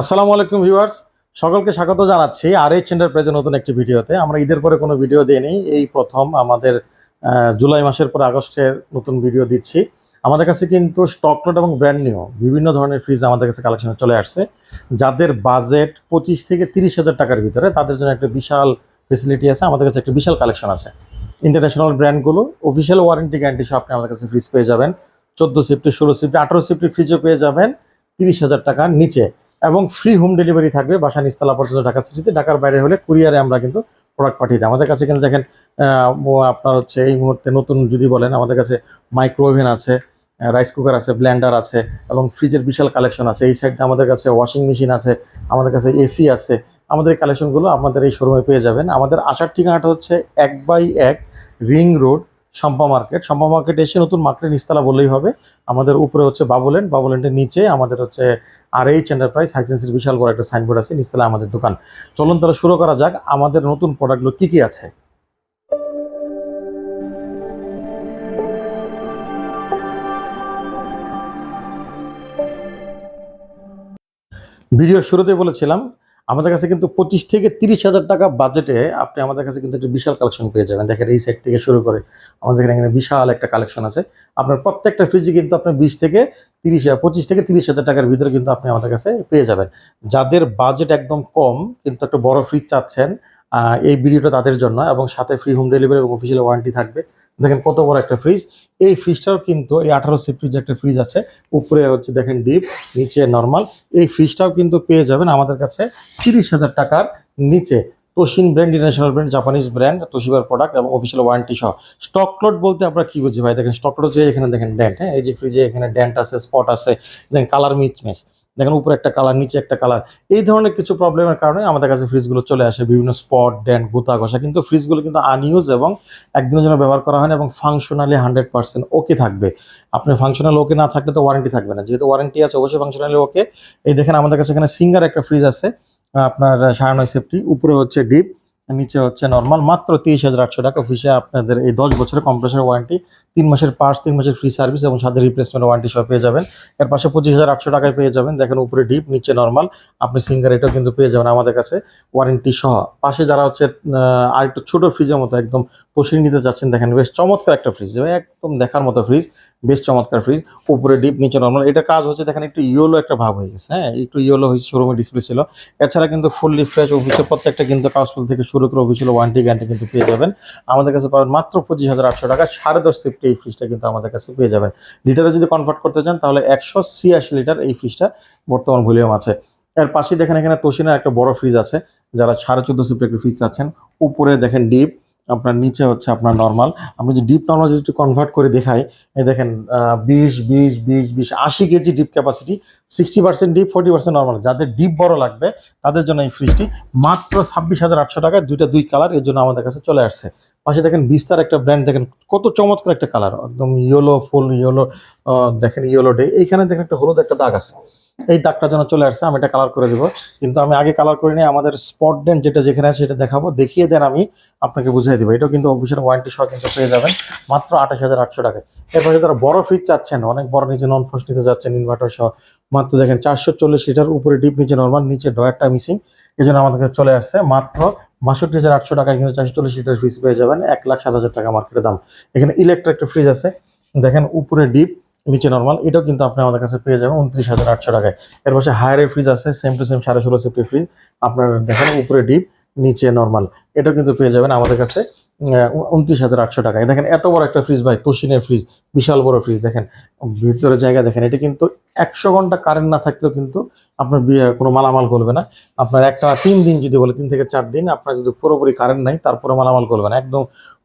আসসালামু আলাইকুম ভিউয়ার্স, সকলকে স্বাগত জানাচ্ছি আর এইচ এন্টারপ্রাইজের নতুন একটি ভিডিওতে। আমরা ঈদের পরে কোনো ভিডিও দিইনি এই প্রথম আমাদের জুলাই মাসের পর আগস্টের নতুন ভিডিও দিচ্ছি। আমাদের কাছে কিন্তু স্টকলট এবং ব্র্যান্ড নিউ বিভিন্ন ধরনের ফ্রিজ আমাদের কাছে কালেকশনে চলে আসছে। যাদের বাজেট পঁচিশ থেকে তিরিশ হাজার টাকার ভিতরে, তাদের জন্য একটা বিশাল ফেসিলিটি আছে, আমাদের কাছে একটা বিশাল কালেকশন আছে। ইন্টারন্যাশনাল ব্র্যান্ডগুলো অফিসিয়াল ওয়ারেন্টি গ্যারান্টি সহ আপনি আমাদের কাছে ফ্রিজ পেয়ে যাবেন। চোদ্দ সিফটি ষোলো সিফটি আঠারো সিফটি ফ্রিজও পেয়ে যাবেন। তিরিশ হাজার টাকার নিচে। এবং ফ্রি হোম ডেলিভারি থাকবে বাসা নিস্তলা পর্যন্ত ঢাকা সিটিতে ঢাকার বাইরে হলে কুরিয়ারে আমরা কিন্তু প্রোডাক্ট পাঠিয়ে দিই। আমাদের কাছে কিন্তু দেখেন আপনার হচ্ছে এই মুহূর্তে নতুন যদি বলেন, আমাদের কাছে মাইক্রো ওভেন আছে রাইস কুকার আছে ব্ল্যান্ডার আছে এবং ফ্রিজের বিশাল কালেকশন আছে। এই সাইডে আমাদের কাছে ওয়াশিং মেশিন আছে, আমাদের কাছে এসি আছে। আমাদের কালেকশনগুলো আপনাদের এই শোরুমে পেয়ে যাবেন। আমাদের আসার ঠিকানাটা হচ্ছে এক বাই এক ring road Shampa market. Shampa market এসে নতুন মার্কেট নিস্তালা বললেই হবে। আমাদের উপরে হচ্ছে বাবুল্যান্ড বাবুল্যান্ডের নিচে আমাদের হচ্ছে আর এইচ এন্টারপ্রাইজ হাইসেন্সির বিশাল বড় একটা সাইনবোর্ড আছে নিচতলা আমাদের দোকান। চলুন তাহলে শুরু করা যাক। আমাদের নতুন প্রোডাক্টগুলো কী কী আছে? ভিডিওর শুরুতে বলেছিলাম আমাদের কাছে কিন্তু পঁচিশ থেকে তিরিশ হাজার টাকা বাজেটে আপনি আমাদের কাছে কিন্তু একটা বিশাল কালেকশন পেয়ে যাবেন। দেখেন এই সাইড থেকে শুরু করে আমাদের এখানে বিশাল একটা কালেকশন আছে। আপনার প্রত্যেকটা ফ্রিজে কিন্তু আপনার বিশ থেকে তিরিশ, পঁচিশ থেকে তিরিশ হাজার টাকার ভিতরে কিন্তু আপনি আমাদের কাছে পেয়ে যাবেন। যাদের বাজেট একদম কম কিন্তু একটা বড় ফ্রিজ চাচ্ছেন এই ভিডিওটা তাদের জন্য এবং সাথে ফ্রি হোম ডেলিভারি এবং অফিসিয়াল ওয়ারেন্টি থাকবে। দেখেন কত বড় একটা ফ্রিজ এই ফ্রিজটাও কিন্তু এই আঠারো সিফটির যে একটা ফ্রিজ আছে, উপরে হচ্ছে দেখেন ডিপ নিচে নর্মাল এই ফ্রিজটাও কিন্তু পেয়ে যাবেন আমাদের কাছে তিরিশ হাজার টাকার নিচে। তোশিন brand international brand Japanese brand তোশিবার product এবং অফিসিয়াল ওয়ারেন্টি সহ। স্টক লট বলতে আমরা কি বুঝি ভাই? দেখেন স্টক লট হচ্ছে এখানে দেখেন ড্যান্ট হ্যাঁ? এই যে ফ্রিজে এখানে ড্যান্ট আছে স্পট আছে, দেখেন কালার মিচ ম্যাচ দেখেন উপরে একটা কালার নিচে একটা কালার এই ধরনের কিছু প্রবলেমের কারণে আমাদের কাছে ফ্রিজগুলো চলে আসে। বিভিন্ন স্পট ড্যান্ড গোতা, ঘষা। কিন্তু ফ্রিজগুলো কিন্তু আনইউজ এবং একদিনের জন্য ব্যবহার করা হয় না এবং ফাংশনালি হান্ড্রেড পার্সেন্ট ওকে থাকবে। আপনি ফাংশনাল ওকে না থাকলে তো ওয়ারেন্টি থাকবে না। যেহেতু ওয়ারেন্টি আছে, অবশ্যই ফাংশনালি ওকে এই দেখেন আমাদের কাছে এখানে সিঙ্গার একটা ফ্রিজ আছে, আপনার সাড়ে নয় সেফটি উপরে হচ্ছে ডিপ নিচে হচ্ছে নর্মাল মাত্র তিরিশ হাজার আটশো টাকা অফিসে আপনাদের এই দশ বছরের কম্প্রেসার ওয়ারেন্টি তিন মাসের পার্স তিন মাসের ফ্রি সার্ভিস এবং সাথে রিপ্লেসমেন্ট ওয়ারেন্টি সব পেয়ে যাবেন। এর পাশে পঁচিশ হাজার আটশো টাকায় পেয়ে যাবেন। দেখেন উপরে ডিপ নিচে নর্মাল আপনি সিঙ্গার এটাও কিন্তু পেয়ে যাবেন আমাদের কাছে ওয়ারেন্টি সহ। পাশে যারা হচ্ছে আর একটু ছোট ফ্রিজের মতো একদম পোষিয়ে নিতে যাচ্ছেন, দেখেন বেশ চমৎকার একটা ফ্রিজ একদম দেখার মতো ফ্রিজ বেশ চমৎকার ফ্রিজ উপরে ডিপ নিচে নর্মাল এটা কাজ হচ্ছে দেখেন একটু ইয়েলো একটা ভাব হয়ে গেছে হ্যাঁ? একটু ইয়েলো হয়েছে শোরুমে ডিসপ্লে ছিল। এছাড়া কিন্তু ফুললি ফ্রেশ অফিসের প্রত্যেকটা কিন্তু কাগজপত্র থেকে শুরু করে অফিসিয়াল ওয়ারেন্টি গ্যারান্টি কিন্তু পেয়ে যাবেন। আমাদের কাছে পাবেন মাত্র পঁচিশ হাজার আটশো টাকা, সাড়ে দশ সিফটি এই ফ্রিজটা কিন্তু আমাদের কাছে পেয়ে যাবেন। লিটারে যদি কনভার্ট করতে চান, তাহলে একশো ছিয়াশি লিটার এই ফ্রিজটা বর্তমান ভলিউম আছে। এর পাশে দেখেন এখানে তোশিনের একটা বড় ফ্রিজ আছে, যারা সাড়ে চোদ্দ সিফটি একটা ফ্রিজ চাচ্ছেন, উপরে দেখেন ডিপ আপনার নিচে হচ্ছে আপনার নর্মাল আপনি যদি ডিপ নর্মাল যদি কনভার্ট করে দেখাই, এই দেখেন বিশ বিশ বিশ বিশ, আশি KG deep capacity sixty percent deep forty percent normal যাদের ডিপ বড় লাগবে, তাদের জন্য এই ফ্রিজটি মাত্র ছাব্বিশ হাজার আটশো টাকায় দুইটা দুই কালারের জন্য আমাদের কাছে চলে আসছে। পাশে দেখেন বিস্তার একটা ব্র্যান্ড দেখেন কত চমৎকার একটা কালার একদম ইয়েলো ফুল ইয়েলো দেখেন ইয়েলো ডে এইখানে দেখেন একটা হলুদ একটা দাগ আছে। এই দাগটা যেন চলে আসছে, আমি এটা কালার করে দেবো। কিন্তু আমি আগে কালার করে নিয়ে আমাদের স্পট ডেন্ট যেটা যেখানে আছে সেটা দেখাবো। দেখিয়ে দেন আমি আপনাকে বুঝিয়ে দেবো। এটাও কিন্তু অফিসের ওয়ারেন্টি সহ কিন্তু পেয়ে যাবেন। মাত্র আঠাশ হাজার আটশো টাকায় এরপরে যারা বড় ফ্রিজ চাচ্ছেন, অনেক বড় নিচে নন ফ্রস্ট নিতে যাচ্ছেন ইনভার্টার সহ। মাত্র দেখেন চারশো চল্লিশ লিটার উপরে ডিপ নিচে নর্মাল নিচে ডয়ারটা মিসিং এই জন্য আমাদের কাছে চলে আসছে। মাত্র বাষট্টি হাজার আটশো টাকায় কিন্তু চারশো চল্লিশ লিটার ফ্রিজ পেয়ে যাবেন। এক লাখ সাত হাজার টাকা মার্কেটের দাম। এখানে ইলেকট্রিক একটা ফ্রিজ আছে। দেখেন উপরে ডিপ নিচে নর্মাল এটাও কিন্তু আপনি আমাদের কাছে পেয়ে যাবেন উনত্রিশ হাজার আটশো টাকায়। এর পাশে হায়ারের ফ্রিজ আছে সেম টু সেম সাড়ে ষোলো সিফটি ফ্রিজ আপনার দেখেন উপরে ডিপ নিচে নর্মাল এটাও কিন্তু পেয়ে যাবেন আমাদের কাছে উনত্রিশ হাজার আটশো টাকায়। দেখেন এত বড় একটা ফ্রিজ ভাই তোশিনের ফ্রিজ বিশাল বড় ফ্রিজ দেখেন। ভিতরে জায়গা দেখেন, এটা কিন্তু একশো ঘণ্টা কারেন্ট না থাকলেও কিন্তু আপনার কোনো মালামাল করবে না। আপনার একটা তিন দিন যদি বলে, তিন থেকে চার দিন আপনার যদি পুরোপুরি কারেন্ট নাই, তারপরে মালামাল করবে না। একদম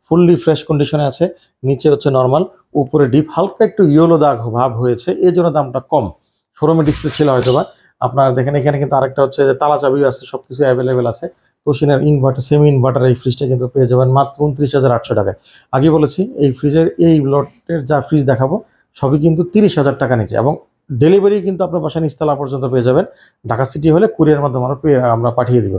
ফুললি ফ্রেশ কন্ডিশনে আছে, নিচে হচ্ছে নর্মাল উপরে ডিপ হালকা একটু ইয়েলো দাগ ভাব হয়েছে এই জন্য দামটা কম। শোরুমে ডিসপ্লে ছিল হয়তো বা আপনার দেখেন, এখানে কিন্তু আরেকটা হচ্ছে যে তালা চাবিও আছে সব কিছু অ্যাভেলেবেল আছে। তোশিনের ইনভার্টার সেমি ইনভার্টার এই ফ্রিজটা কিন্তু পেয়ে যাবেন মাত্র উনত্রিশ হাজার আটশো টাকায়। আগে বলেছি, এই ফ্রিজের এই লটের যা ফ্রিজ দেখাবো, সবই কিন্তু তিরিশ হাজার টাকা নিচে এবং ডেলিভারি কিন্তু আপনার বাসা নিস্তলা পর্যন্ত পেয়ে যাবেন। ঢাকা সিটি হলে কুরিয়ার মাধ্যমে আমরা আমরা পাঠিয়ে দিব।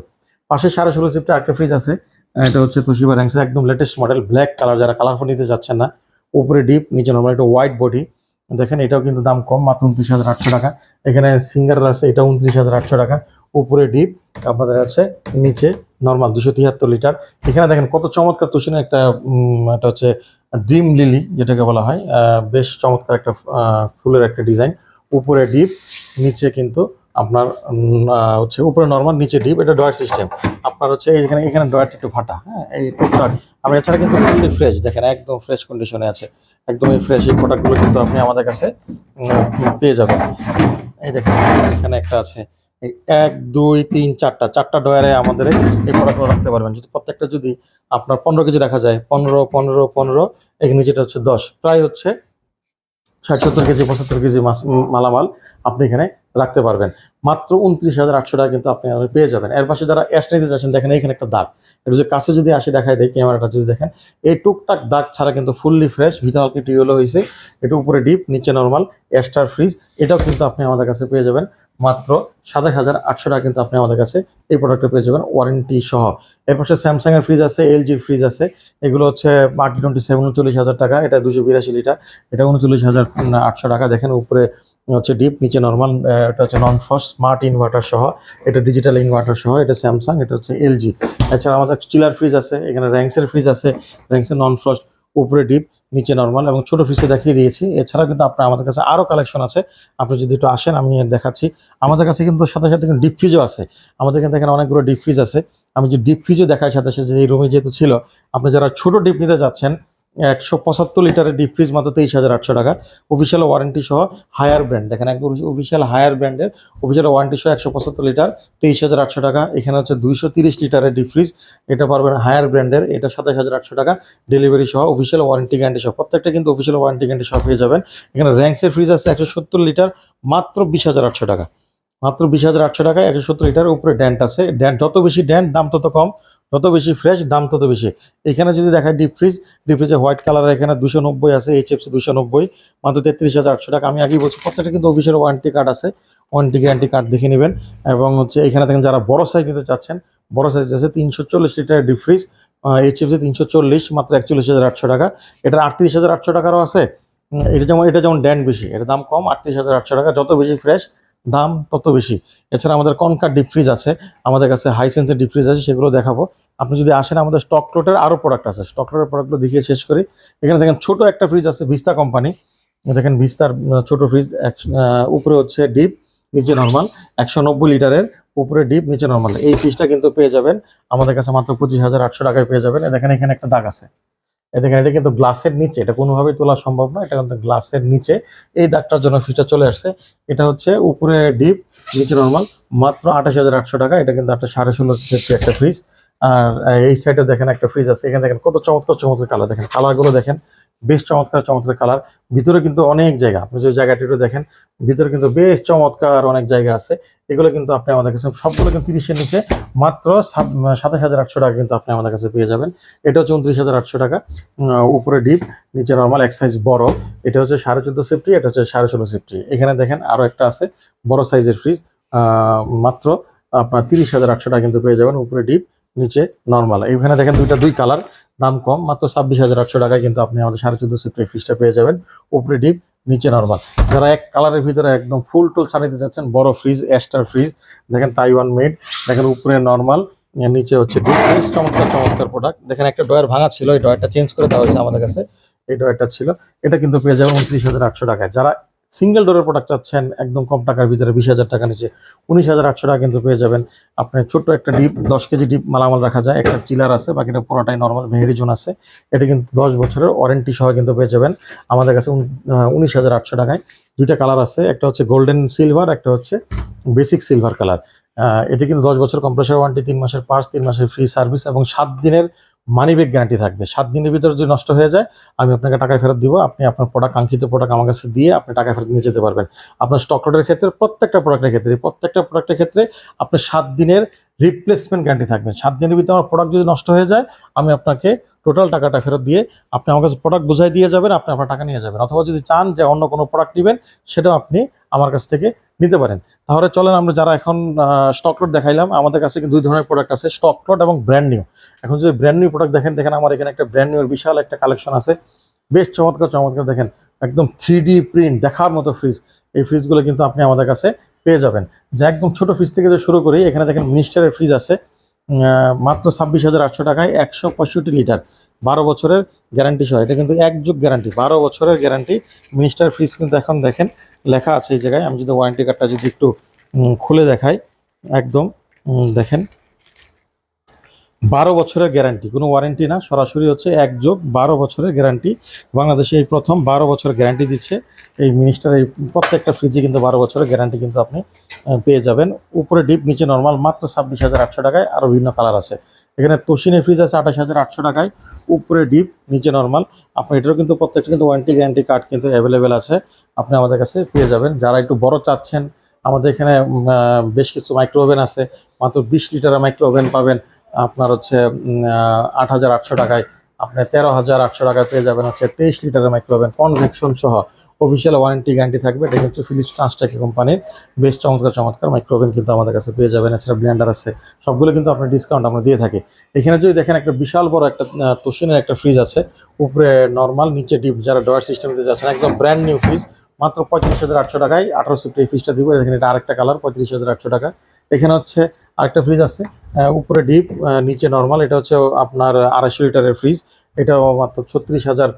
পাশে সাড়ে ষোলো সিফটে একটা ফ্রিজ আছে এটা হচ্ছে তোশিবা র্যাংসের একদম লেটেস্ট মডেল ব্ল্যাক কালার যারা কালারফুল নিতে যাচ্ছেন না, উপরে ডিপ নিচে নর্মাল একটা হোয়াইট বডি দেখেন, এটাও কিন্তু দাম কম, মাত্র উনত্রিশ হাজার আটশো টাকা। এখানে সিঙ্গার আছে এটা উনত্রিশ হাজার আটশো টাকা। উপরে ডিপ আপনাদের আছে নিচে নর্মাল দুশো তিয়াত্তর লিটার এখানে দেখেন, কত চমৎকার তুষিনের একটা এটা হচ্ছে ড্রিম লিলি যেটাকে বলা হয়। বেশ চমৎকার একটা ফুলের একটা ডিজাইন উপরে ডিপ নিচে কিন্তু আপনার হচ্ছে উপরে নর্মাল নিচে ডিপ এটা ডয়ার সিস্টেম আপনার হচ্ছে এখানে এখানে ডয়ারটা একটু ফাটা হ্যাঁ? এই এছাড়া কিন্তু ফুললি ফ্রেশ দেখেন, একদম ফ্রেশ কন্ডিশনে আছে। একদম এই ফ্রেশ এই প্রোডাক্টগুলো কিন্তু আপনি আমাদের কাছে পেয়ে যাবেন। এই দেখেন, এখানে একটা আছে। এক, দুই, তিন, চারটা চারটা ডয়ারে আমাদের এই প্রোডাক্টগুলো রাখতে পারবেন। যদি প্রত্যেকটা যদি আপনার পনেরো কেজি রাখা যায়, পনেরো পনেরো পনেরো এখানে নিচেটা হচ্ছে দশ। প্রায় হচ্ছে ষাট, সত্তর কেজি, পঁচাত্তর কেজি মাছ মালামাল আপনি এখানে রাখতে পারবেন। মাত্র উনত্রিশ হাজার আটশো টাকা কিন্তু আপনি পেয়ে যাবেন। এর পাশে যারা অ্যাশ নিতে যাচ্ছেন, দেখেন এখানে একটা দাগ। এটা যদি কাছে যদি আসে, দেখায় দেয় ক্যামেরাটা যদি দেখেন। এই টুকটাক দাগ ছাড়া কিন্তু ফুললি ফ্রেশ ভিতর হালকা টিউলো হয়েছে। এটা উপরে ডিপ নিচে নর্মাল এস্টার ফ্রিজ এটাও কিন্তু আপনি আমাদের কাছে পেয়ে যাবেন। মাত্র সাতাশ হাজার আটশো টাকা কিন্তু আপনি আমাদের কাছে এই প্রোডাক্টটা পেয়ে যাবেন ওয়ারেন্টি সহ। এর পাশে স্যামসাং এর ফ্রিজ আছে এলজির ফ্রিজ আছে। এগুলো হচ্ছে মার্কেট টোয়েন্টি সেভেন উনচল্লিশ হাজার টাকা। এটা দুশো বিরাশি লিটার। এটা উনচল্লিশ হাজার আটশো টাকা। দেখেন উপরে হচ্ছে ডিপ নিচে নর্মাল এটা হচ্ছে নন ফস স্মার্ট ইনভার্টার সহ, এটা ডিজিটাল ইনভার্টার সহ, এটা স্যামসাং এটা হচ্ছে এলজি এছাড়া আমাদের চিলার ফ্রিজ আছে, এখানে র্যাংসের ফ্রিজ আছে র্যাংসের নন ফ্রস্ট উপরে ডিপ নিচে নর্মাল এবং ছোট ফ্রিজে দেখিয়ে দিয়েছি। এছাড়া কিন্তু আপনার আমাদের কাছে আরও কালেকশন আছে। আপনি যদি একটু আসেন, আমি দেখাচ্ছি। আমাদের কাছে কিন্তু সাথে সাথে কিন্তু ডিপ ফ্রিজও আছে। আমাদের কিন্তু এখানে অনেকগুলো ডিপ ফ্রিজ আছে। আমি যে ডিপ ফ্রিজও দেখাই সাথে সাথে এই রুমে যেহেতু ছিল, আপনি যারা ছোট ডিপ নিতে যাচ্ছেন একশো পঁচাত্তর লিটারের ডিপ ফ্রিজ মাত্র তেইশ হাজার আটশো টাকা। অফিসিয়াল ওয়ারেন্টি সহ হায়ার ব্র্যান্ড দেখেন একদম অফিসিয়াল হায়ার ব্র্যান্ডের অফিসিয়াল ওয়ারেন্টি সহ একশো পঁচাত্তর লিটার, তেইশ হাজার আটশো টাকা। এখানে হচ্ছে দুইশো তিরিশ লিটারের ডিপ ফ্রিজ এটা পারবেন হায়ার ব্র্যান্ডের এটা সাতাশ হাজার আটশো টাকা। ডেলিভারি সহ অফিসিয়াল ওয়ারেন্টি গ্যারান্টি সহ প্রত্যেকটা কিন্তু অফিসিয়াল ওয়ারেন্টি গ্যারান্টি সহ পেয়ে যাবেন। এখানে র্যাঙ্কসের ফ্রিজ আছে একশো সত্তর লিটার, মাত্র বিশ হাজার আটশো টাকা। মাত্র বিশ হাজার আটশো টাকা, একশো সত্তর লিটারের উপরে ড্যান্ট আছে। ড্যান্ট যত বেশি ড্যান্ট দাম তত কম। যত বেশি ফ্রেশ দাম তত বেশি। এখানে যদি দেখায় ডিপ ফ্রিজ ডিপ ফ্রিজে হোয়াইট কালার এখানে দুশো নব্বই আছে এইচ এইচএফসি দুশো নব্বই, মাত্র তেত্রিশ হাজার আটশো টাকা। আমি আগেই বলছি, প্রত্যেকটা কিন্তু অফিসিয়াল ওয়ারেন্টি কার্ড আছে। ওয়ারেন্টি গ্যারান্টি কার্ড দেখে নেবেন। এবং হচ্ছে এখানে দেখেন যারা বড় সাইজ নিতে চাচ্ছেন, বড় সাইজ আছে তিনশো চল্লিশ লিটার ডিপ ফ্রিজ এইচএফসি তিনশো চল্লিশ, মাত্র একচল্লিশ হাজার আটশো টাকা। এটা আটত্রিশ হাজার আটশো টাকারও আছে। এটা যেমন এটা যেমন ড্যান্ড বেশি এটা দাম কম, আটত্রিশ হাজার আটশো টাকা। যত বেশি ফ্রেশ দাম তত বেশি। এছাড়া আমাদের কনকার ডিপ ফ্রিজ আছে, আমাদের কাছে হাই সেন্সের ডিপ ফ্রিজ আছে, সেগুলো দেখাবো। আপনি যদি আসেন, আমাদের স্টক লোটের আরও প্রোডাক্ট আছে। স্টক লোটের প্রোডাক্টগুলো দেখিয়ে শেষ করি। এখানে দেখেন ছোট একটা ফ্রিজ আছে ভিস্তা কোম্পানি দেখেন ভিস্তার ছোট ফ্রিজ উপরে হচ্ছে ডিপ নিচে নর্মাল একশো নব্বই লিটারের উপরে ডিপ নিচে নর্মাল এই ফ্রিজটা কিন্তু পেয়ে যাবেন। আমাদের কাছে মাত্র পঁচিশ হাজার আটশো টাকায় পেয়ে যাবেন। দেখেন এখানে একটা দাগ আছে। দেখেন, এটা কিন্তু গ্লাসের নিচে, এটা কোনোভাবেই তোলা সম্ভব না, এটা কিন্তু গ্লাসের নিচে। এই দাগটার জন্য ফিচার চলে আসছে। এটা হচ্ছে উপরে ডিপ নিচে নর্মাল মাত্র আঠাশ হাজার আটশো টাকা। এটা কিন্তু একটা সাড়ে ষোলো একটা ফ্রিজ আর এই সাইডে দেখেন একটা ফ্রিজ আছে। এখানে দেখেন কত চমৎকার চমৎকার কালার দেখেন কালারগুলো দেখেন। বেশ চমৎকার চমৎকার কালার ভিতরে কিন্তু অনেক জায়গা। আপনি যে জায়গাটি একটু দেখেন, ভিতরে কিন্তু বেশ চমৎকার অনেক জায়গা আছে। এগুলো কিন্তু আপনি আমাদের কাছে সবগুলো কিন্তু তিরিশের নিচে। মাত্র সাতাশ হাজার আটশো টাকা কিন্তু আপনি আমাদের কাছে পেয়ে যাবেন। এটা হচ্ছে উনত্রিশ হাজার আটশো টাকা। উপরে ডিপ, নিচে নর্মাল এক সাইজ বড়। এটা হচ্ছে সাড়ে চোদ্দ সেফটি, এটা হচ্ছে সাড়ে ষোলো সেফটি। এখানে দেখেন আরও একটা আছে, বড় সাইজের ফ্রিজ মাত্র আপনার তিরিশ হাজার আটশো টাকা কিন্তু পেয়ে যাবেন। উপরে ডিপ, নিচে নর্মাল এখানে দেখেন দুইটা, দুই কালার দাম কম, মাত্র ছাব্বিশ হাজার আটশো টাকায় কিন্তু আপনি আমাদের সাড়ে চোদ্দ সেফটি ফ্রিজটা পেয়ে যাবেন। উপরে ডিপ নিচে নর্মাল যারা এক কালারের ভিতরে একদম ফুল টুল ছাড়াইতে চাচ্ছেন, বড় ফ্রিজ এস্টার ফ্রিজ দেখেন তাইওয়ান মেড দেখেন উপরে নর্মাল নিচে হচ্ছে ডিপ ফ্রিজ চমৎকার চমৎকার প্রোডাক্ট দেখেন একটা ডয়ার ভাঙা ছিল, এই ডয়ারটা চেঞ্জ করে দেওয়া হয়েছে আমাদের কাছে। এই ডয়ারটা ছিল, এটা কিন্তু পেয়ে যাবেন উনত্রিশ হাজার আটশো টাকায়। যারা সিঙ্গেল ডোরের প্রোডাক্ট চাচ্ছেন একদম কম টাকার ভিতরে, বিশ হাজার টাকা নিচে। উনিশ হাজার আটশো টাকা কিন্তু পেয়ে যাবেন। আপনার ছোট্ট একটা ডিপ, দশ কেজি ডিপ মালামাল রাখা যায়। একটা চিলার আছে, বাকিটা পুরোটাই নর্মাল ভেহেরি জোন আছে। এটা কিন্তু দশ বছরের ওয়ারেন্টি সহ কিন্তু পেয়ে যাবেন। আমাদের কাছে উনিশ হাজার আটশো টাকায় দুইটা কালার আছে। একটা হচ্ছে গোল্ডেন সিলভার একটা হচ্ছে বেসিক সিলভার কালার এটি কিন্তু দশ বছর কম্প্রেসার ওয়ারেন্টি তিন মাসের পার্স তিন মাসের ফ্রি সার্ভিস এবং সাত দিনের মানি ব্যাগ গ্যারান্টি থাকবে। সাত দিনের ভিতরে যদি নষ্ট হয়ে যায়, আমি আপনাকে টাকায় ফেরত দিব। আপনি আপনার প্রোডাক্ট কাঙ্ক্ষিত প্রোডাক্ট আমার কাছে দিয়ে আপনি টাকা ফেরত নিয়ে যেতে পারবেন। আপনার স্টক লোডের ক্ষেত্রে, প্রত্যেকটা প্রোডাক্টের ক্ষেত্রে, প্রত্যেকটা প্রোডাক্টের ক্ষেত্রে আপনি সাত দিনের রিপ্লেসমেন্ট গ্যারান্টি থাকবেন। সাত দিনের ভিতরে আমার প্রোডাক্ট যদি নষ্ট হয়ে যায়, আমি আপনাকে টোটাল টাকাটা ফেরত দিয়ে আপনি আমার কাছে প্রোডাক্ট বুঝাই দিয়ে যাবেন, আপনি আপনার টাকা নিয়ে যাবেন। অথবা যদি চান যে অন্য কোনো প্রোডাক্ট নেবেন, সেটাও আপনি আমার কাছ থেকে নিতে পারেন। তাহলে চলেন আমরা যারা এখন স্টক লোড দেখাইলাম, আমাদের কাছে দুই ধরনের প্রোডাক্ট আছে স্টক লোড এবং ব্র্যান্ড নিউ এখন যদি ব্র্যান্ড নিউ প্রোডাক্ট দেখেন দেখেন আমার এখানে একটা ব্র্যান্ড নিউ বিশাল একটা কালেকশন আছে। বেশ চমৎকার চমৎকার দেখেন, একদম থ্রি প্রিন্ট দেখার মতো ফ্রিজ এই ফ্রিজগুলো কিন্তু আপনি আমাদের কাছে পেয়ে যাবেন। যে একদম ছোট ফ্রিজ থেকে যে শুরু করি, এখানে দেখেন মিনিস্টারের ফ্রিজ আছে। মাত্র ছাব্বিশ হাজার আটশো টাকায় একশো পঁয়ষট্টি লিটার। বারো বছরের গ্যারান্টি সহ। এটা কিন্তু এক যুগ গ্যারান্টি বারো বছরের গ্যারান্টি মিনিস্টার ফ্রিজ কিন্তু এখন দেখেন, লেখা আছে এই জায়গায়। আমি যদি ওয়ারেন্টি কার্ডটা যদি একটু খুলে দেখাই, একদম দেখেন। বারো বছরের গ্যারান্টি, কোনো ওয়ারেন্টি না, সরাসরি হচ্ছে এক যোগ বারো বছরের গ্যারান্টি। বাংলাদেশে এই প্রথম বারো বছরের গ্যারান্টি দিচ্ছে। এই মিনিস্টার এই প্রত্যেকটা ফ্রিজে কিন্তু বারো বছরের গ্যারান্টি কিন্তু আপনি পেয়ে যাবেন। উপরে ডিপ নিচে নর্মাল মাত্র ছাব্বিশ হাজার আটশো টাকায় আরও বিভিন্ন কালার আছে। এখানে তোশিনের ফ্রিজ আছে আঠাশ হাজার আটশো টাকায়, উপরে ডিপ নিচে নর্মাল আপনি এটারও কিন্তু প্রত্যেকটা কিন্তু ওয়ারেন্টি গ্যারান্টি কার্ড কিন্তু অ্যাভেলেবেল আছে। আপনি আমাদের কাছে পেয়ে যাবেন। যারা একটু বড় চাচ্ছেন, আমাদের এখানে বেশ কিছু মাইক্রো ওভেন আছে। মাত্র বিশ লিটারের মাইক্রো ওভেন পাবেন। আপনার হচ্ছে আট হাজার আটশো টাকায় আপনি তেরো হাজার আটশো টাকায় পেয়ে যাবেন হচ্ছে তেইশ লিটারের মাইক্রো ওভেন কনভেকশন সহ। অফিসিয়াল ওয়ারেন্টি গ্যারান্টি থাকবে। এটা কিন্তু ফিলিপস ট্রান্সটেক কোম্পানির বেশ চমৎকার চমৎকার মাইক্রো ওভেন কিন্তু আমাদের কাছে পেয়ে যাবেন। এছাড়া ব্লেন্ডার আছে। সবগুলো কিন্তু আপনার ডিসকাউন্ট আমরা দিয়ে থাকি। এখানে যদি দেখেন একটা বিশাল বড় একটা আহ, তোশিনের একটা ফ্রিজ আছে। উপরে নর্মাল নিচে ডিপ যারা ডয়ার সিস্টেম দিতে যাচ্ছেন একদম ব্র্যান্ড নিউ ফ্রিজ মাত্র পঁয়ত্রিশ হাজার আটশো টাকায় আঠারো সিফটি এই ফ্রিজটা দিব। এখানে এটা আরেকটা কালার পঁয়ত্রিশ হাজার আটশো টাকা। এখানে হচ্ছে আরেকটা ফ্রিজ আছে উপরে ডিপ নিচে নর্মাল এটা হচ্ছে আপনার আড়াইশো লিটারের ফ্রিজ এটা মাত্র ছত্রিশ হাজার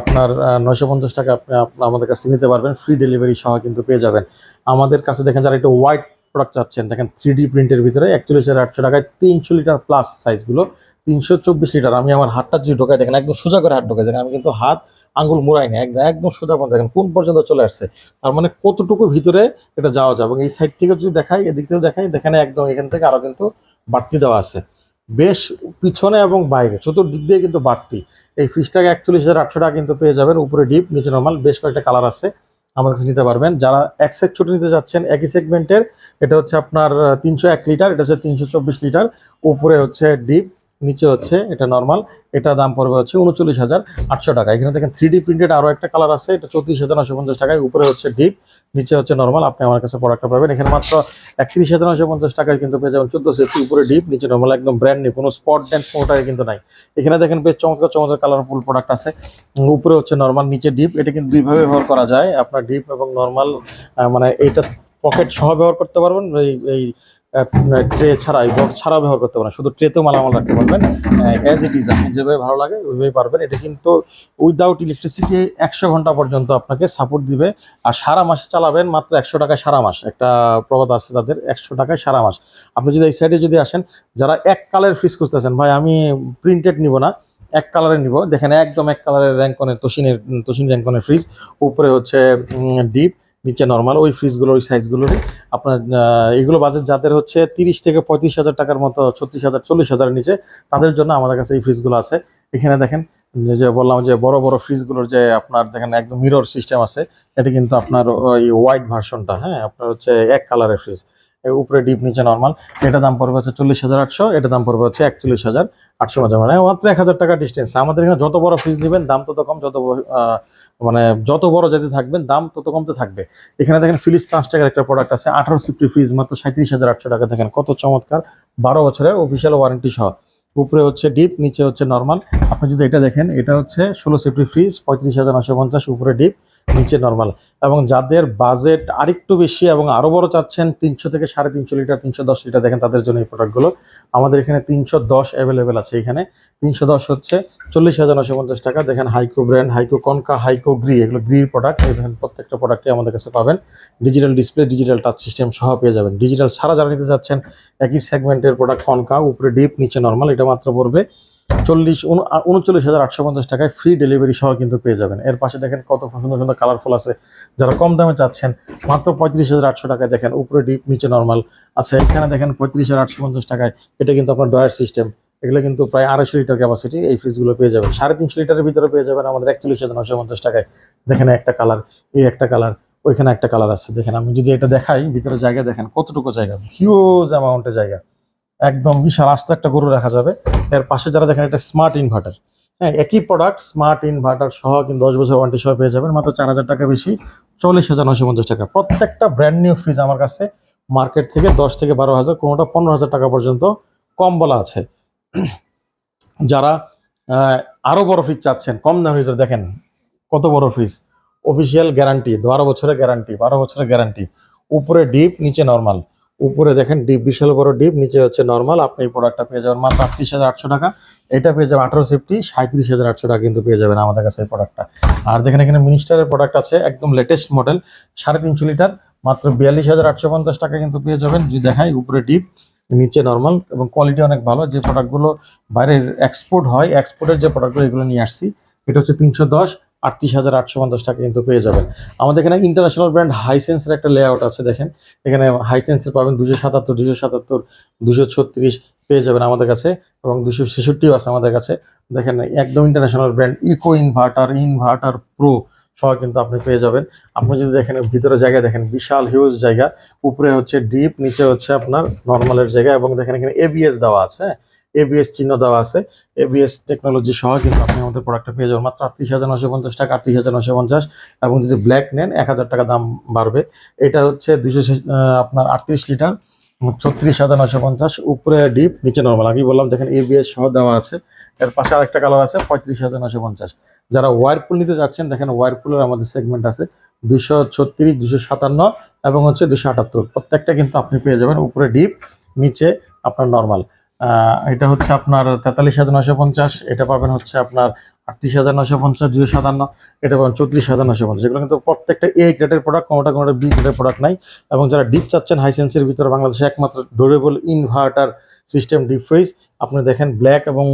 আপনার নয়শো পঞ্চাশ টাকা আপনি আমাদের কাছে নিতে পারবেন। ফ্রি ডেলিভারি সহ কিন্তু পেয়ে যাবেন। আমাদের কাছে দেখেন যারা একটু হোয়াইট প্রোডাক্ট চাচ্ছেন, দেখেন থ্রি ডি প্রিন্টের ভিতরে একচল্লিশ হাজার আটশো টাকায় তিনশো লিটার প্লাস সাইজগুলো তিনশো চব্বিশ লিটার। আমি আমার হাতটা যদি ঢোকাই, দেখেন একদম সোজা করে হাত ঢোকাই। দেখেন, আমি কিন্তু হাত আঙ্গুল মুড়াই না একদম একদম সোজা পর্যন্ত। দেখেন, কোন পর্যন্ত চলে আসছে? তার মানে কতটুকু ভিতরে এটা যাওয়া যায়? এবং এই সাইড থেকে যদি দেখাই, এদিক থেকে দেখাই, দেখেন একদম এখান থেকে আরও কিন্তু বাড়তি দেওয়া আছে। বেশ পিছনে এবং বাইরে, চতুর্দিক দিয়ে কিন্তু বাড়তি। এই ফ্রিজটাকে একচল্লিশ হাজার আটশো টাকা কিন্তু পেয়ে যাবেন উপরে ডিপ, নিচে নর্মাল, বেশ কয়েকটা কালার আছে আমাদের কাছে নিতে পারবেন। যারা এক সাইড ছোট নিতে যাচ্ছেন একই সেগমেন্টের এটা হচ্ছে আপনার তিনশো এক লিটার, এটা হচ্ছে তিনশো চব্বিশ লিটার, উপরে হচ্ছে ডিপ নিচে হচ্ছে, এটা নর্মাল এটা দাম পড়বে হচ্ছে উনচল্লিশ হাজার আটশো টাকা। এখানে দেখেন থ্রি ডি প্রিন্টেড আরও একটা কালার আছে, এটা চৌত্রিশ হাজার নশো পঞ্চাশ টাকায়, উপরে হচ্ছে ডিপ নিচে হচ্ছে নর্মাল আপনি আমার কাছে প্রোডাক্টটা পাবেন। এখানে মাত্র একত্রিশ হাজার নশো পঞ্চাশ টাকায় কিন্তু পেয়ে যাবেন চোদ্দ সেফটি, উপরে ডিপ নিচে নর্মাল একদম ব্র্যান্ড নিউ কোনো স্পট ড্যান্স কোনোটাই কিন্তু নাই। এখানে দেখেন বেশ চমৎকার চমৎকার কালারফুল প্রোডাক্ট আছে। উপরে হচ্ছে নর্মাল নিচে ডিপ এটা কিন্তু দুইভাবে ব্যবহার করা যায়। আপনার ডিপ এবং নর্মাল মানে এইটা পকেট সহ ব্যবহার করতে পারবেন। এই ট্রে ছাড়া এই বক্স ছাড়াও ব্যবহার করতে পারেন। শুধু ট্রেতেও মালামাল রাখতে পারবেন। অ্যাজ ইট ইজ আপনি যেভাবে ভালো লাগে, ওইভাবেই পারবেন। এটা কিন্তু উইদাউট ইলেকট্রিসিটি একশো ঘণ্টা পর্যন্ত আপনাকে সাপোর্ট দিবে। আর সারা মাস চালাবেন মাত্র একশো টাকায় সারা মাস। একটা প্রবাদ আছে তাদের, একশো টাকায় সারা মাস। আপনি যদি এই সাইডে যদি আসেন, যারা এক কালার ফ্রিজ খুঁজতেছেন, ভাই, আমি প্রিন্টেড নিব না, এক কালারের নিব। দেখেন, একদম এক কালারের র্যাঙ্কনের তোষিনের তোষিন র্যাঙ্কনের ফ্রিজ উপরে হচ্ছে ডিপ নিচে নর্মাল ওই ফ্রিজগুলো ওই সাইজগুলোরই আপনার এগুলো বাজেট যাদের হচ্ছে তিরিশ থেকে পঁয়ত্রিশ হাজার টাকার মতো, ছত্রিশ হাজার, চল্লিশ হাজারের নিচে, তাদের জন্য আমাদের কাছে এই ফ্রিজগুলো আছে। এখানে দেখেন, যে বললাম যে বড় বড় ফ্রিজগুলোর যে আপনার দেখেন একদম মিরর সিস্টেম আছে, এটা কিন্তু আপনার ওই হোয়াইট ভার্সনটা হ্যাঁ? আপনার হচ্ছে এক কালারের ফ্রিজ উপরে ডিপ নিচে নর্মাল এটা দাম পড়বে হচ্ছে চল্লিশ হাজার আটশো, এটা দাম পড়বে হচ্ছে একচল্লিশ হাজার। আটশো মাঝে মানে মাত্র এক হাজার টাকা ডিস্টেন্স আমাদের এখানে যত বড় ফ্রিজ নেবেন, দাম তত কম, যত মানে যত বড় যেতে থাকবেন, দাম তত কমতে থাকবে। এখানে দেখেন ফিলিপস টাকার একটা প্রোডাক্ট আছে, আঠারো সিফটি ফ্রিজ মাত্র সাঁত্রিশ হাজার আটশো টাকা। দেখেন কত চমৎকার, বারো বছরের অফিসিয়াল ওয়ারেন্টি সহ। উপরে হচ্ছে ডিপ নিচে হচ্ছে নর্মাল আপনি যদি এটা দেখেন, এটা হচ্ছে ষোলো সিফটি ফ্রিজ পঁয়ত্রিশ হাজার নশো পঞ্চাশ, উপরে ডিপ নিচে নর্মাল এবং যাদের বাজেট আরেকটু বেশি এবং আরও বড় চাচ্ছেন, তিনশো থেকে সাড়ে তিনশো লিটার তিনশো দশ লিটার দেখেন তাদের জন্য এই প্রোডাক্টগুলো আমাদের এখানে তিনশো দশ অ্যাভেলেবেল আছে এখানে। তিনশো দশ হচ্ছে চল্লিশ হাজার নশো পঞ্চাশ টাকা। দেখেন Haiko brand Haiko Konka Haiko Gree এগুলো গ্রির প্রোডাক্ট এই দেখেন প্রত্যেকটা প্রোডাক্টই আমাদের কাছে পাবেন। Digital display digital touch system সহ পেয়ে যাবেন। ডিজিটাল ছাড়া যারা নিতে চাচ্ছেন, একই সেগমেন্টের প্রোডাক্ট কনকা উপরে ডিপ নিচে নর্মাল এটা মাত্র পড়বে। চল্লিশ উনচল্লিশ হাজার আটশো পঞ্চাশ টাকায় ফ্রি ডেলিভারি সহ কিন্তু পেয়ে যাবেন। এর পাশে দেখেন কত সুন্দর সুন্দর কালারফুল আছে। যারা কম দামে চাচ্ছেন, মাত্র পঁয়ত্রিশ হাজার আটশো টাকায় দেখেন, উপরে ডিপ নিচে নর্মাল আচ্ছা এখানে দেখেন পঁয়ত্রিশ হাজার আটশো পঞ্চাশ টাকায়, এটা কিন্তু আপনার ডয়ার সিস্টেম এগুলো কিন্তু প্রায় আড়াইশো লিটার ক্যাপাসিটি এই ফ্রিজগুলো পেয়ে যাবেন। সাড়ে তিনশো লিটারের ভিতরে পেয়ে যাবেন আমাদের একচল্লিশ হাজার নশো পঞ্চাশ টাকায়। দেখেন একটা কালার এই একটা কালার ওইখানে একটা কালার আছে। দেখেন আমি যদি এটা দেখাই, ভিতরে জায়গা দেখেন, কতটুকু জায়গা? হিউজ অ্যামাউন্টের জায়গা। একদম বিশাল, আস্ত একটা গরু রাখা যাবে। এর পাশে যারা দেখেন, এটা স্মার্ট ইনভার্টার হ্যাঁ একই প্রোডাক্ট স্মার্ট ইনভার্টার সহ কিন্তু দশ বছর ওয়ারেন্টি সহ পেয়ে যাবেন। মাত্র চার হাজার টাকা বেশি, চল্লিশ হাজার নশো পঞ্চাশ টাকা। প্রত্যেকটা ব্র্যান্ড নিউ ফ্রিজ আমার কাছে মার্কেট থেকে দশ থেকে বারো হাজার, কোনোটা পনেরো হাজার টাকা পর্যন্ত কম বলা আছে। যারা আরও আরও বড় ফ্রিজ চাচ্ছেন, কম দামের ভিতরে দেখেন, কত বড় ফ্রিজ অফিসিয়াল গ্যারান্টি বারো বছরের গ্যারান্টি বারো বছরের গ্যারান্টি উপরে ডিপ নিচে নর্মাল উপরে দেখেন ডিপ বিশাল বড় ডিপ নিচে হচ্ছে নর্মাল আপনি এই প্রোডাক্টটা পেয়ে যাবেন মাত্র আটত্রিশ হাজার আটশো টাকা। এটা পেয়ে যাবেন আঠারো সেফটি সাঁত্রিশ হাজার আটশো টাকা কিন্তু পেয়ে যাবেন আমাদের কাছে এই প্রোডাক্টটা আর দেখেন এখানে মিনিস্টারের প্রোডাক্ট আছে, একদম লেটেস্ট মডেল সাড়ে তিনশো লিটার মাত্র বিয়াল্লিশ হাজার আটশো পঞ্চাশ টাকা কিন্তু পেয়ে যাবেন। যদি দেখাই, উপরে ডিপ নিচে নর্মাল এবং কোয়ালিটি অনেক ভালো। যে প্রোডাক্টগুলো বাইরের এক্সপোর্ট হয় এক্সপোর্টের যে প্রোডাক্টগুলো এগুলো নিয়ে আসছি, এটা হচ্ছে তিনশো দশ। আটত্রিশ হাজার আটশো পঞ্চাশ টাকা কিন্তু পেয়ে যাবেন। আমাদের এখানে ইন্টারন্যাশনাল ব্র্যান্ড হাইসেন্সের একটা লেআউট আছে, দেখেন। এখানে হাইসেন্সের পাবেন দুশো সাতাত্তর দুশো সাতাত্তর দুশো ছত্রিশ পেয়ে যাবেন আমাদের কাছে এবং দুশো ছেষট্টিও আছে আমাদের কাছে। দেখেন, একদম international brand eco inverter inverter pro সহ কিন্তু আপনি পেয়ে যাবেন। আপনি যদি দেখেন, ভিতরে জায়গা দেখেন, বিশাল হিউজ জায়গা, উপরে হচ্ছে ডিপ নিচে হচ্ছে আপনার নর্মালের জায়গা এবং দেখেন এখানে এবিএস দেওয়া আছে এবিএস চিহ্ন দেওয়া আছে। এবিএস টেকনোলজি সহ কিন্তু আপনি আমাদের প্রোডাক্টটা পেয়ে যাবেন। মাত্র আটত্রিশ হাজার নশো পঞ্চাশ টাকা, আটত্রিশ হাজার নশো পঞ্চাশ এবং যদি ব্ল্যাক নেন, এক হাজার টাকা দাম বাড়বে। এটা হচ্ছে দুশো আপনার আটত্রিশ লিটার, ছত্রিশ হাজার নশো পঞ্চাশ, উপরে ডিপ নিচে নর্মাল আমি বললাম, দেখেন এবিএস সহ দেওয়া আছে। এর পাশে আরেকটা কালার আছে, পঁয়ত্রিশ হাজার নশো পঞ্চাশ। যারা ওয়ারপুল নিতে যাচ্ছেন, দেখেন ওয়ারপুলের আমাদের সেগমেন্ট আছে। দুশো ছত্রিশ দুশো সাতান্ন এবং হচ্ছে দুশো আটাত্তর। প্রত্যেকটা কিন্তু আপনি পেয়ে যাবেন, উপরে ডিপ নিচে আপনার নর্মাল এটা হচ্ছে আপনার তেতাল্লিশ হাজার নশো পঞ্চাশ, এটা পাবেন হচ্ছে আপনার আটত্রিশ হাজার নশো পঞ্চাশ দুশো সাতান্ন, এটা পাবেন চৌত্রিশ হাজার নশো পঞ্চাশ। এগুলো কিন্তু প্রত্যেকটা এ গ্রেডের প্রোডাক্ট কোনোটা কোনোটা বি গ্রেডের প্রোডাক্ট নাই। এবং যারা ডিপ চাচ্ছেন হাইসেন্সের ভিতরে বাংলাদেশে একমাত্র durable inverter system deep fridge. আপনি দেখেন ব্ল্যাক এবং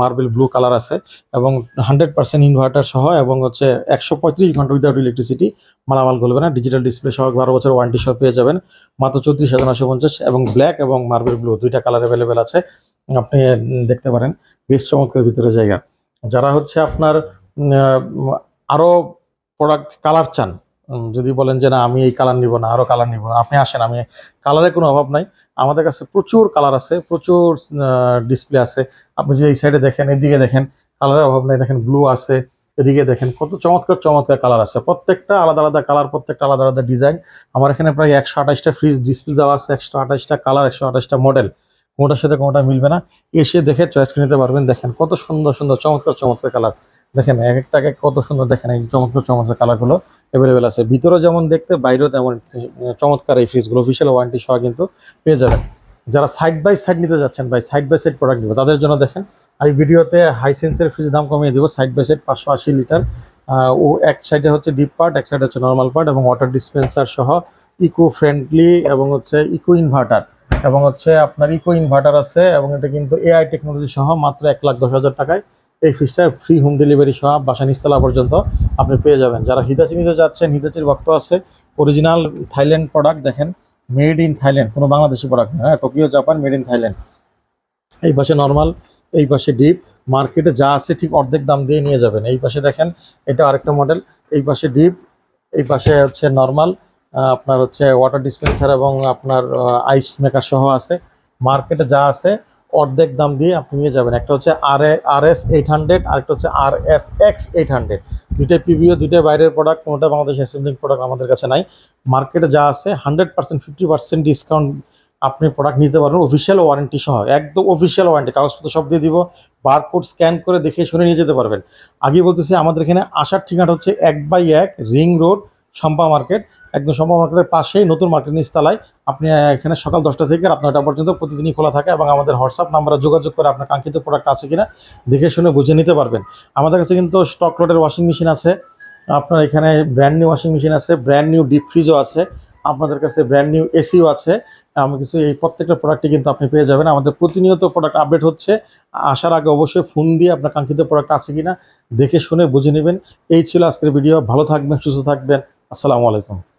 মার্বেল ব্লু কালার আছে এবং হান্ড্রেড পার্সেন্ট ইনভার্টার সহ এবং হচ্ছে একশো পঁয়ত্রিশ ঘণ্টা উইদাউট ইলেকট্রিসিটি মালামাল করবে না। ডিজিটাল ডিসপ্লে সহ বারো বছর ওয়ারেন্টি সহ পেয়ে যাবেন। মাত্র চৌত্রিশ হাজার নশো পঞ্চাশ এবং ব্ল্যাক এবং মার্বেল ব্লু দুইটা কালার অ্যাভেলেবেল আছে। আপনি দেখতে পারেন বেশ চমৎকার ভিতরে জায়গা। যারা হচ্ছে আপনার উম, আহ, আরও প্রোডাক্ট কালার চান যদি বলেন যে না আমি এই কালার নিব না আরও কালার নিব না আপনি আসেন আমি কালারের কোনো অভাব নাই। আমাদের কাছে প্রচুর কালার আছে, প্রচুর ডিসপ্লে আছে। আপনি যদি এই সাইডে দেখেন, এদিকে দেখেন কালারের অভাব নেই। দেখেন ব্লু আছে, এদিকে দেখেন কত চমৎকার চমৎকার কালার আছে। প্রত্যেকটা আলাদা আলাদা কালার প্রত্যেকটা আলাদা আলাদা ডিজাইন আমার এখানে প্রায় একশো আঠাশটা ফ্রিজ ডিসপ্লে দেওয়া আছে, একশো আঠাশটা কালার একশো আঠাশটা মডেল কোনটার সাথে কোনোটা মিলবে না। এসে দেখে চয়েস করে নিতে পারবেন। দেখেন কত সুন্দর সুন্দর, চমৎকার চমৎকার কালার দেখেন, এক একটা এক এক কত সুন্দর দেখেন, এই চমৎকার চমৎকার কালারগুলো অ্যাভেলেবেল আছে। ভিতরে যেমন দেখতে, বাইরেও তেমন চমৎকার এই ফ্রিজগুলো অফিসিয়াল ওয়ারেন্টি সহ কিন্তু পেয়ে যাবেন। যারা সাইড বাই সাইড নিতে যাচ্ছেন ভাই সাইড বাই সাইড প্রোডাক্ট নিবে, তাদের জন্য দেখেন, আমি ভিডিওতে হাইসেন্সের ফ্রিজ দাম কমিয়ে দিব সাইড বাই সাইড পাঁচশো আশি লিটার ও এক সাইডে হচ্ছে ডিপ পার্ট এক সাইডে হচ্ছে নর্মাল পার্ট এবং ওয়াটার ডিসপেন্সার সহ ইকো ফ্রেন্ডলি এবং হচ্ছে ইকো ইনভার্টার এবং হচ্ছে আপনার ইকো ইনভার্টার আছে এবং এটা কিন্তু এআই টেকনোলজি সহ মাত্র এক লাখ দশ হাজার টাকায় এই ফ্রিজটা ফ্রি হোম ডেলিভারি সহ বাসা নিস্তলা পর্যন্ত আপনি পেয়ে যাবেন। যারা হিতাচি নিতে যাচ্ছেন হিতাচির ভক্ত আছে অরিজিনাল থাইল্যান্ড প্রোডাক্ট দেখেন মেড ইন থাইল্যান্ড কোনো বাংলাদেশি প্রোডাক্ট না হ্যাঁ Tokyo Japan made in Thailand এই পাশে নর্মাল এই পাশে ডিপ মার্কেটে যা আছে ঠিক অর্ধেক দাম দিয়ে নিয়ে যাবেন। এই পাশে দেখেন, এটা আরেকটা মডেল এই পাশে ডিপ এই পাশে হচ্ছে নর্মাল আপনার হচ্ছে ওয়াটার ডিসপেন্সার এবং আপনার আইস মেকার সহ আছে। মার্কেটে যা আছে অর্ধেক দাম দিয়ে আপনি নিয়ে যাবেন। একটা হচ্ছে আর আর এস এইট হান্ড্রেড আরেকটা হচ্ছে R S X eight hundred দুইটাই পিভিও দুইটাই বাইরের প্রোডাক্ট কোনোটা বাংলাদেশ অ্যাসেম্বলিং প্রোডাক্ট আমাদের কাছে নাই। মার্কেটে যা আছে hundred percent fifty percent discount আপনি প্রোডাক্ট নিতে পারবেন। অফিসিয়াল ওয়ারেন্টি সহ, একদম অফিসিয়াল ওয়ারেন্টি কাগজপত্র সব দিয়ে দিব। বারকোড স্ক্যান করে দেখে শুনে নিয়ে যেতে পারবেন। আগে বলতেছি, আমাদের এখানে আসার ঠিকানা হচ্ছে এক বাই এক রিং রোড শম্পা মার্কেট। একদম শম্পা মার্কেটের পাশেই নতুন মার্কেট নিচতলায়। আপনি এখানে সকাল দশটা থেকে রাত নয়টা পর্যন্ত প্রতিদিনই খোলা থাকে এবং আমাদের হোয়াটসঅ্যাপ নাম্বারে যোগাযোগ করে আপনার কাঙ্ক্ষিত প্রোডাক্ট আছে কিনা দেখে শুনে বুঝে নিতে পারবেন। আমাদের কাছে কিন্তু স্টক লোডের ওয়াশিং মেশিন আছে। আপনার এখানে ব্র্যান্ড নিউ ওয়াশিং মেশিন আছে ব্র্যান্ড নিউ ডিপ ফ্রিজও আছে। আপনাদের কাছে ব্র্যান্ড নিউ এসিও আছে। আমি কিছু এই প্রত্যেকটা প্রোডাক্টই কিন্তু আপনি পেয়ে যাবেন। আমাদের প্রতিনিয়ত প্রোডাক্ট আপডেট হচ্ছে। আসার আগে অবশ্যই ফোন দিয়ে আপনার কাঙ্ক্ষিত প্রোডাক্ট আছে কিনা দেখে শুনে বুঝে নেবেন। এই ছিল আজকের ভিডিও ভালো থাকবেন, সুস্থ থাকবেন। আসসালামু আলাইকুম।